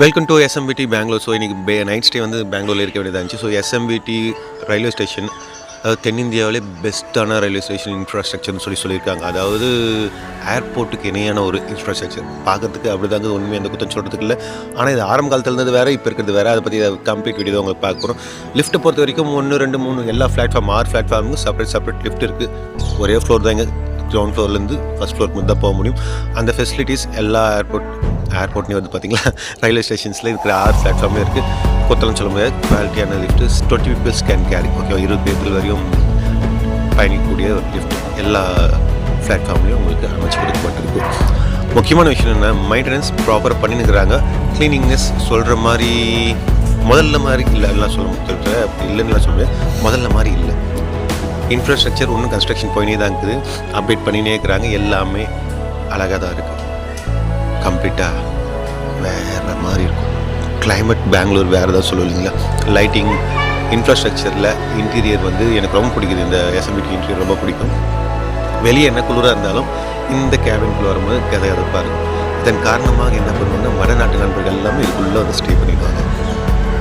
Welcome to SMBT Bangalore so இன்றைக்கி பே night stay வந்து பெங்களூரில் இருக்க வேண்டியதாக இருந்துச்சு. ஸோ எஸ்எம்பிடி ரயில்வே ஸ்டேஷன் அதாவது தென்னிந்தியாவிலே பெஸ்ட்டான ரயில்வே ஸ்டேஷன் இன்ஃப்ராஸ்ட்ரக்சர்னு சொல்லி சொல்லியிருக்காங்க. அதாவது ஏர்போர்ட்டுக்கு இணையான ஒரு இன்ஃப்ராஸ்ட்ரக்சர் பார்க்கறதுக்கு அப்படி தாங்க ஒன்றுமே அந்த குத்தம் சொல்கிறதுக்கு இல்லை. ஆனால் இது ஆரம்ப காலத்தில் இருந்தது வேறு இப்போ இருக்கிறது வேறு. அதை பற்றி கம்ப்ளீட் வீடியோ உங்களுக்கு பார்க்குறோம் லிஃப்ட்டை பொறுத்த வரைக்கும் ஒன்று ரெண்டு மூணு எல்லா பிளாட்ஃபார்ம் ஆறு பிளாட்ஃபார்முக்கும் செப்பரேட் செப்பரேட் லிஃப்ட் இருக்குது ஒரே ஃப்ளோர் தாங்க. கிரவுண்ட் ஃப்ளோர்லேருந்து ஃபஸ்ட் ஃப்ளோருக்கு மட்டும் தான் போக முடியும். அந்த ஃபெசிலிட்டிஸ் எல்லா ஏர்போர்ட் ஏர்போர்ட்னே வந்து பார்த்தீங்களா ரயில்வே ஸ்டேஷன்ஸில் இருக்கிற ஆறு பிளாட்ஃபார்மே இருக்குது கொத்தலாம் சொல்ல முடியாது குவாலிட்டியான lift twenty peoples can carry okay இருபது பேர்கள் வரையும் பயணிக்கக்கூடிய ஒரு லிஃப்ட் எல்லா பிளாட்ஃபார்ம்லேயும் உங்களுக்கு அமைச்சு கொடுக்கப்பட்டிருக்கு. முக்கியமான விஷயம் என்ன மெயின்டெனன்ஸ் ப்ராப்பராக பண்ணினுக்கிறாங்க க்ளீனிங்னஸ் சொல்கிற மாதிரி முதல்ல மாதிரி இல்லை. எல்லாம் சொல்ல முடியல அப்படி இல்லைன்னு சொல்ல முடியாது. முதல்ல மாதிரி இல்லை. இன்ஃப்ராஸ்ட்ரக்சர் இன்னும் கன்ஸ்ட்ரக்ஷன் போயினே தான் இருக்குது. அப்டேட் பண்ணினே இருக்கிறாங்க. எல்லாமே அழகாக தான் இருக்குது கம்ப்ளீட்டாக வேறு மாதிரி இருக்கும். கிளைமேட் பெங்களூர் வேறு ஏதாவது சொல்லுவீங்களா? லைட்டிங் இன்ஃப்ராஸ்ட்ரக்சரில் இன்டீரியர் வந்து எனக்கு ரொம்ப பிடிக்குது. இந்த எஸ்எம்பிடி இன்டீரியர் ரொம்ப பிடிக்கும். வெளியே என்ன குளிராக இருந்தாலும் இந்த கேபின்குள்ளே வரும்போது கதகதப்பாக இருக்கும். இதன் காரணமாக என்ன பண்ணுவோம்னா வடநாட்டு நண்பர்கள் எல்லாமே இதுக்குள்ளே வந்து ஸ்டே பண்ணிடுவாங்க.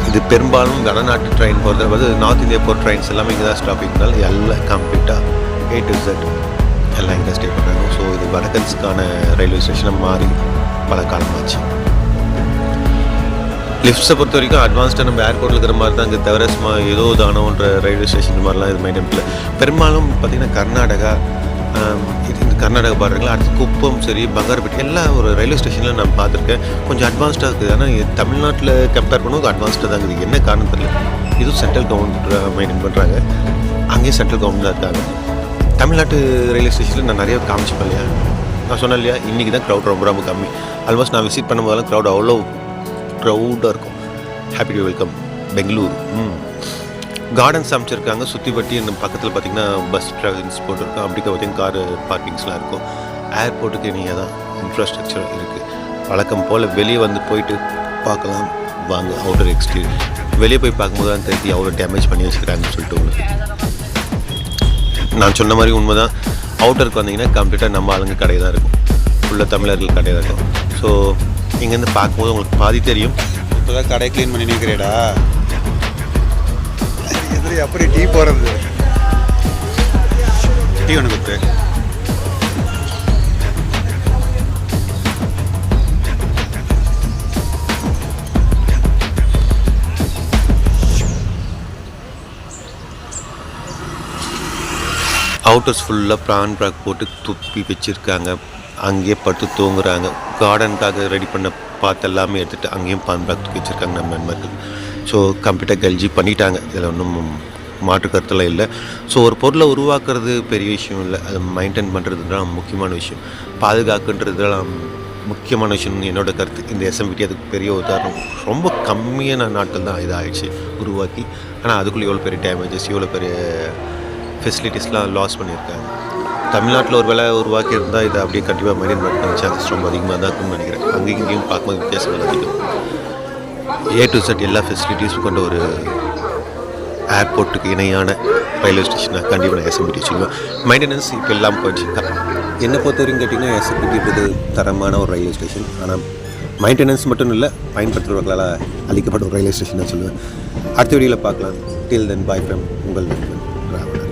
இது பெரும்பாலும் வடநாட்டு ட்ரெயின் போகிறது வந்து நார்த் இந்தியா போகிற ட்ரெயின்ஸ் எல்லாமே இங்கே தான் ஸ்டாப்பிங்னால எல்லாம் கம்ப்ளீட்டாக ஏ டு எல்லாம் இங்கே ஸ்டே பண்ணுறாங்க ஸோ இது வடகன்ஸுக்கான ரயில்வே ஸ்டேஷனாக மாறி பல காலமாச்சு. லிஃப்ட்ஸை பொறுத்த வரைக்கும் அட்வான்ஸ்டாக நம்ம ஏர்போர்ட்டில் இருக்கிற மாதிரி தான் இங்கே தவிர ஏதோ தானோன்ற ரயில்வே ஸ்டேஷன் மாதிரிலாம் இது மாதிரி பண்ணல. பெரும்பாலும் பார்த்திங்கன்னா கர்நாடகா இது இந்த கர்நாடகா பாடுறீங்களா அடுத்து குப்பம் சரி பங்காரப்பேட்டை எல்லா ஒரு ரயில்வே ஸ்டேஷனில் நான் பார்த்துருக்கேன். கொஞ்சம் அட்வான்ஸ்டாக இருக்குது. ஆனால் தமிழ்நாட்டில் கம்பேர் பண்ணும்போது அட்வான்ஸ்டாக தான் இருக்குது. என்ன காரணம் தெரியல. இதுவும் சென்ட்ரல் கவர்மெண்ட் மெயின்டைன் பண்ணுறாங்க அங்கேயும் சென்ட்ரல் கவர்மெண்ட் தான் இருக்காங்க. தமிழ்நாட்டு ரயில்வே ஸ்டேஷனில் நான் நிறைய காமிச்சு இல்லையா? நான் சொன்னேன் இல்லையா இன்றைக்கி தான் க்ரௌட் ரொம்ப ரொம்ப கம்மி. ஆல்மோஸ்ட் நான் விசிட் பண்ணும்போதெல்லாம் க்ரௌட் அவ்வளோ க்ரௌடாக இருக்கும். ஹாப்பி டு வெல்கம் பெங்களூர் ம். கார்டன்ஸ் அமைச்சிருக்காங்க. சுற்றி பட்டி இந்த பக்கத்தில் பார்த்தீங்கன்னா பஸ் ட்ராவல்ஸ் போட்டிருக்கோம். அப்படி பார்த்தீங்கன்னா காரு பார்க்கிங்ஸ்லாம் இருக்கும். ஏர்போர்ட்டுக்கு நீங்கள் தான் இன்ஃப்ராஸ்ட்ரக்சர் இருக்குது வழக்கம் போல் வெளியே வந்து போயிட்டு பார்க்கலாம். வாங்க அவுட்டர் எக்ஸ்டீரியர் வெளியே போய் பார்க்கும்போது தான் தெரிஞ்சு அவ்வளோ டேமேஜ் பண்ணி வச்சுக்கிறாங்கன்னு சொல்லிட்டு உங்களுக்கு. நான் சொன்ன மாதிரி உண்மை தான் அவுட்டருக்கு வந்தீங்கன்னா கம்ப்ளீட்டாக நம்ம ஆளுங்க கடை தான் இருக்கும். ஃபுல்லாக தமிழர்கள் கடை தான் இருக்கும். ஸோ இங்கேருந்து பார்க்கும்போது உங்களுக்கு பாதி தெரியும். இப்போதான் கடை க்ளீன் பண்ணி நிற்கிறேடா எதிரி அப்படி டீ போகிறது டீ ஒன்று கொடுத்து அவுட்டர்ஸ் ஃபுல்லாக ப்ரான் ப்ராக் போட்டு துப்பி வச்சுருக்காங்க. அங்கேயே படுத்து தூங்குறாங்க. கார்டனுக்காக ரெடி பண்ண பார்த்து எல்லாமே எடுத்துகிட்டு அங்கேயும் பான் ப்ராக் தூக்கி வச்சுருக்காங்க நம்ம நண்பர்கள் ஸோ கம்ப்யூட்டர் கல்ஜி பண்ணிட்டாங்க. இதில் ஒன்றும் மாற்று கருத்தெல்லாம் இல்லை. ஸோ ஒரு பொருளை உருவாக்குறது பெரிய விஷயம் இல்லை. அதை மெயின்டைன் பண்ணுறதுலாம் முக்கியமான விஷயம். பாதுகாக்குன்றதுலாம் முக்கியமான விஷயம்னு என்னோட கருத்து. இந்த எஸ்எம்பிடி அதுக்கு பெரிய உதாரணம். ரொம்ப கம்மியான நாட்கள் தான் இதாகிடுச்சு உருவாக்கி. ஆனால் அதுக்குள்ளே எவ்வளோ பெரிய டேமேஜஸ் எவ்வளோ பெரிய ஃபெசிலிட்டிஸ்லாம் லாஸ் பண்ணியிருக்காங்க. தமிழ்நாட்டில் ஒரு வேலை உருவாக்கி இருந்தால் இதை அப்படியே கண்டிப்பாக மெயின் பண்ண சான்சஸ் ரொம்ப அதிகமாக தான் இருக்கும்னு நினைக்கிறேன். அங்கேயும் இங்கேயும் பார்க்கும்போது வித்தியாசங்கள் அதிகம். ஏ டு செட் எல்லா ஃபெசிலிட்டிஸும் கொண்ட ஒரு ஏர்போர்ட்டுக்கு இணையான ரயில்வே ஸ்டேஷனாக கண்டிப்பாக நான் எஸ்எம்பிடி வச்சுக்குவேன் மெயின்டெனன்ஸ் இப்போ எல்லாம் போயிடுச்சு. என்னை பொறுத்த வரைக்கும் கேட்டிங்கன்னா எஸ்எம்பிடின்றது தரமான ஒரு ரயில்வே ஸ்டேஷன் ஆனால் மெயின்டெனன்ஸ் மட்டும் இல்லை பயன்படுத்துகிறவர்களால் அளிக்கப்பட்ட ஒரு ரயில்வே ஸ்டேஷன் சொல்லுவேன். அடுத்த வீடியோவில் பார்க்கலாம். டில் தென் பாய் ஃப்ரம் உங்கள் நண்பன் ராவணன்.